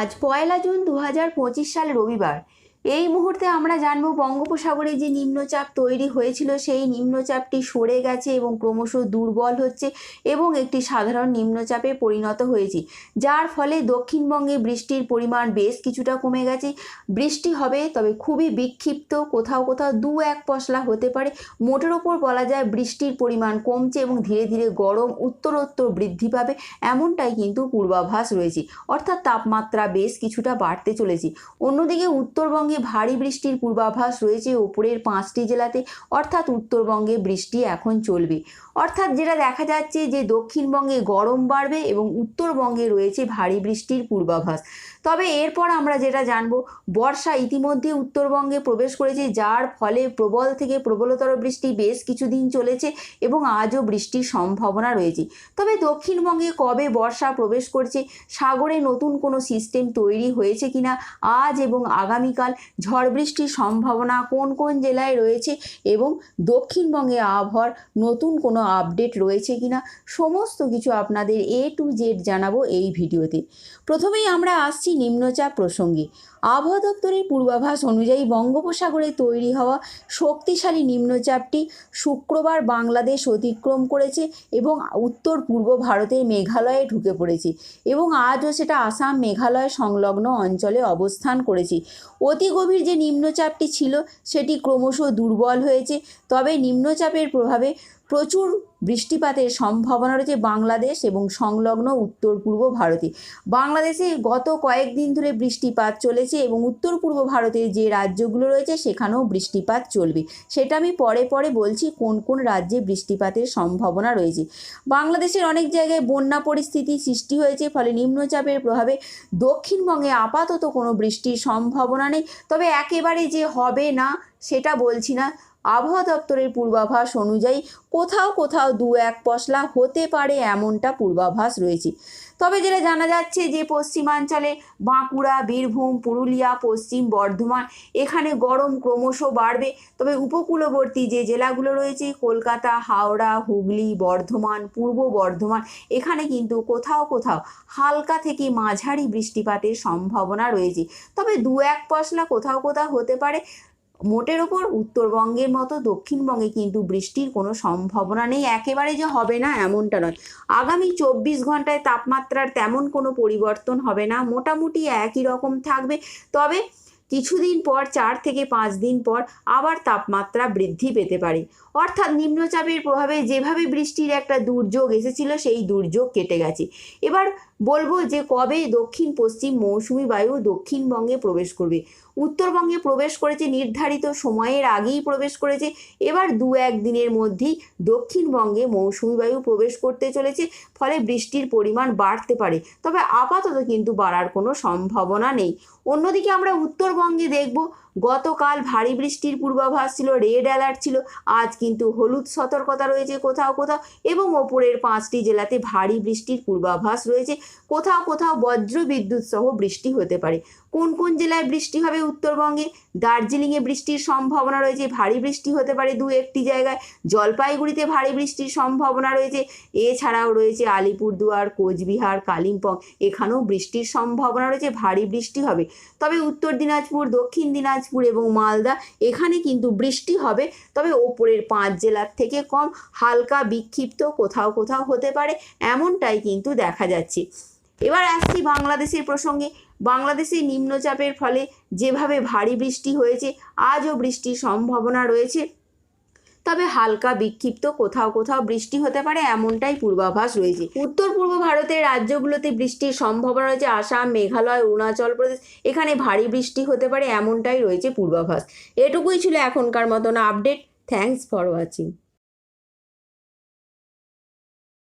আজ পয়লা জুন দু হাজার পঁচিশ সাল রবিবার। এই মুহূর্তে আমরা জানব বঙ্গোপসাগরে যে নিম্নচাপ তৈরি হয়েছিল, সেই নিম্নচাপটি সরে গেছে এবং ক্রমশ দুর্বল হচ্ছে এবং একটি সাধারণ নিম্নচাপে পরিণত হয়েছে। যার ফলে দক্ষিণবঙ্গে বৃষ্টির পরিমাণ বেশ কিছুটা কমে গেছে। বৃষ্টি হবে, তবে খুবই বিক্ষিপ্ত, কোথাও কোথাও দু এক পশলা হতে পারে। মোটের ওপর বলা যায় বৃষ্টির পরিমাণ কমছে এবং ধীরে ধীরে গরম উত্তরোত্তর বৃদ্ধি পাবে, এমনটাই কিন্তু পূর্বাভাস রয়েছে। অর্থাৎ তাপমাত্রা বেশ কিছুটা বাড়তে চলেছে। অন্যদিকে উত্তরবঙ্গে ভারী বৃষ্টির পূর্বাভাস রয়েছে ওপরের পাঁচটি জেলাতে। অর্থাৎ উত্তরবঙ্গে বৃষ্টি এখন চলবে। অর্থাৎ যেটা দেখা যাচ্ছে যে দক্ষিণবঙ্গে গরম বাড়বে এবং উত্তরবঙ্গে রয়েছে ভারী বৃষ্টির পূর্বাভাস। তবে এরপর আমরা যেটা জানব, বর্ষা ইতিমধ্যে উত্তরবঙ্গে প্রবেশ করেছে, যার ফলে প্রবল থেকে প্রবলতর বৃষ্টি বেশ কিছুদিন চলেছে এবং আজও বৃষ্টির সম্ভাবনা রয়েছে। তবে দক্ষিণবঙ্গে কবে বর্ষা প্রবেশ করছে, সাগরে নতুন কোনো সিস্টেম তৈরি হয়েছে কিনা, আজ এবং আগামীকাল ঝড় বৃষ্টির সম্ভাবনা কোন কোন জেলায় রয়েছে এবং দক্ষিণবঙ্গে আবহাওয়ার নতুন কোনো আপডেট রয়েছে কিনা সমস্ত কিছু আপনাদের এ টু জেড জানাব এই ভিডিওতে। প্রথমেই আমরা আসছি নিম্নচাপ প্রসঙ্গে। আবহাওয়া দপ্তরের পূর্বাভাস অনুযায়ী বঙ্গোপসাগরে তৈরি হওয়া শক্তিশালী নিম্নচাপটি শুক্রবার বাংলাদেশ অতিক্রম করেছে এবং উত্তর পূর্ব ভারতের মেঘালয়ে ঢুকে পড়েছে এবং আজও সেটা আসাম মেঘালয় সংলগ্ন অঞ্চলে অবস্থান করেছে। অতি গভীর যে নিম্নচাপটি ছিল সেটি ক্রমশ দুর্বল হয়েছে। তবে নিম্নচাপের প্রভাবে প্রচুর বৃষ্টিপাতের সম্ভাবনা রয়েছে বাংলাদেশ এবং সংলগ্ন উত্তর পূর্ব ভারতে বাংলাদেশে গত কয়েকদিন ধরে বৃষ্টিপাত চলেছে এবং উত্তর পূর্ব ভারতের যে রাজ্যগুলো রয়েছে সেখানেও বৃষ্টিপাত চলবে। সেটা আমি পরে পরে বলছি কোন কোন রাজ্যে বৃষ্টিপাতের সম্ভাবনা রয়েছে। বাংলাদেশের অনেক জায়গায় বন্যা পরিস্থিতি সৃষ্টি হয়েছে, ফলে নিম্নচাপের প্রভাবে দক্ষিণবঙ্গে আপাতত কোনো বৃষ্টির সম্ভাবনা নেই। তবে একেবারে যে হবে না, সেটা বলছি না। আবহাওয়া দপ্তরের পূর্বাভাস অনুযায়ী কোথাও কোথাও দু এক পশলা হতে পারে এমনটা পূর্বাভাস রয়েছে। তবে যেটা জানা যাচ্ছে যে পশ্চিমাঞ্চলে বাঁকুড়া, বীরভূম, পুরুলিয়া, পশ্চিম বর্ধমান এখানে গরম ক্রমশ বাড়বে। তবে উপকূলবর্তী যে জেলাগুলো রয়েছে, কলকাতা, হাওড়া, হুগলি, বর্ধমান, পূর্ব বর্ধমান, এখানে কিন্তু কোথাও কোথাও হালকা থেকে মাঝারি বৃষ্টিপাতের সম্ভাবনা রয়েছে। তবে দু এক পশলা কোথাও কোথাও হতে পারে। মোটের ওপর উত্তরবঙ্গের মতো দক্ষিণবঙ্গে কিন্তু বৃষ্টির কোনো সম্ভাবনা নেই। একেবারে যে হবে না এমনটা নয়। আগামী চব্বিশ ঘন্টায় তাপমাত্রার তেমন কোনো পরিবর্তন হবে না। মোটামুটি একই রকম থাকবে। তবে কিছুদিন পর, চার থেকে পাঁচ দিন পর আবার তাপমাত্রা বৃদ্ধি পেতে পারে। অর্থাৎ নিম্নচাপের প্রভাবে যেভাবে বৃষ্টির একটা দুর্যোগ এসেছিল, সেই দুর্যোগ কেটে গেছে। এবার বলব যে কবে দক্ষিণ পশ্চিম মৌসুমি বায়ু দক্ষিণবঙ্গে প্রবেশ করবে? উত্তরবঙ্গে প্রবেশ করেছে নির্ধারিত সময়ের আগেই প্রবেশ করেছে। এবার দু এক দিনের মধ্যেই দক্ষিণবঙ্গে মৌসুমি বায়ু প্রবেশ করতে চলেছে, ফলে বৃষ্টির পরিমাণ বাড়তে পারে। তবে আপাতত কিন্তু বাড়ার কোনো সম্ভাবনা নেই। অন্যদিকে আমরা উত্তরবঙ্গে দেখব গতকাল ভারী বৃষ্টির পূর্বাভাস ছিল রেড অ্যালার্ট ছিল। আজ কিন্তু হলুদ সতর্কতা রয়েছে কোথাও কোথাও এবং ওপরের পাঁচটি জেলাতে ভারী বৃষ্টির পূর্বাভাস রয়েছে। কোথাও কোথাও বজ্র বিদ্যুৎ সহ বৃষ্টি হতে পারে। কোন কোন জেলায় বৃষ্টি হবে উত্তরবঙ্গে? দার্জিলিংয়ে বৃষ্টির সম্ভাবনা রয়েছে, ভারী বৃষ্টি হতে পারে দু একটি জায়গায়। জলপাইগুড়িতে ভারী বৃষ্টির সম্ভাবনা রয়েছে, এছাড়াও রয়েছে আলিপুরদুয়ার, কোচবিহার, কালিম্পং। এখানেও বৃষ্টির সম্ভাবনা রয়েছে, ভারী বৃষ্টি হবে। তবে উত্তর দিনাজপুর, দক্ষিণ দিনাজপুর এবং মালদা, এখানে কিন্তু বৃষ্টি হবে। তবে ওপরের পাঁচ জেলার থেকে কম হালকা বিক্ষিপ্ত কোথাও কোথাও হতে পারে, এমনটাই কিন্তু দেখা যাচ্ছে। এবার আসছি বাংলাদেশের প্রসঙ্গে। বাংলাদেশে নিম্নচাপের ফলে যেভাবে ভারী বৃষ্টি হয়েছে, আজও বৃষ্টির সম্ভাবনা রয়েছে। তবে হালকা বিক্ষিপ্ত, কোথাও কোথাও বৃষ্টি হতে পারে এমনটাই পূর্বাভাস রয়েছে। উত্তর পূর্ব ভারতের রাজ্যগুলোতে বৃষ্টির সম্ভাবনা রয়েছে। আসাম, মেঘালয়, অরুণাচল প্রদেশ, এখানে ভারী বৃষ্টি হতে পারে এমনটাই রয়েছে পূর্বাভাস। এটুকুই ছিল এখনকার মতন আপডেট। Thanks for watching